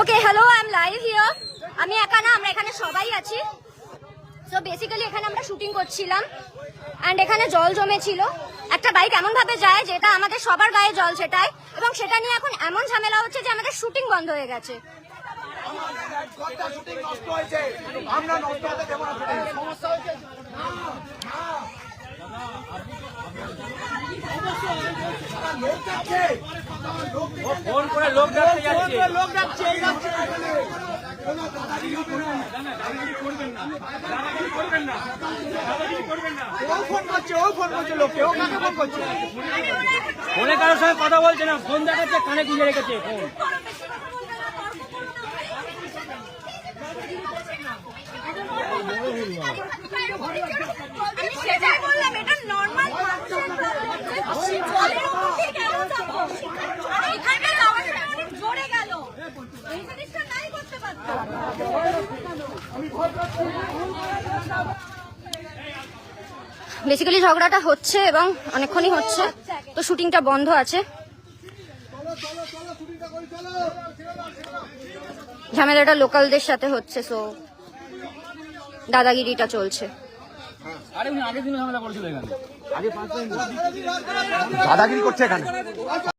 Okay hello I am live here আমি একা না, আমরা এখানে সবাই আছি। সো বেসিক্যালি এখানে আমরা শুটিং করছিলাম। অ্যান্ড এখানে জল জমেছিল। একটা বাইক এমনভাবে যায় যেটা আমাদের সবার গায়ে জল সেটাই এবং সেটা নিয়ে এখন এমন ঝামেলা হচ্ছে যে আমাদের শুটিং বন্ধ হয়ে গেছে। আমরা নষ্ট হতে দেবো না। সমস্যা হয়েছে লোক যাচ্ছে ফোন করে লোক ডাকতে যাচ্ছে। লোক যাচ্ছে এই যাচ্ছে। ও ফোন করছে ও ফোন করছে লোককে ও কাকে ফোন করছে? ফোনে কারোর সঙ্গে কথা বলছে না ফোন দেখাচ্ছে কানে গুঁজে রেখেছে ফোন। বেসিক্যালি ঝগড়াটা হচ্ছে এবং অনেকক্ষণই হচ্ছে। তো শুটিংটা বন্ধ আছে। ঝামেলাটা লোকালদের সাথে হচ্ছে সো দাদাগিরিটা চলছে। আরে উনি আগের দিন ঝামেলা করেছিল এখানে। আগে পাঁচ দিন দাদাগিরি করছে এখানে।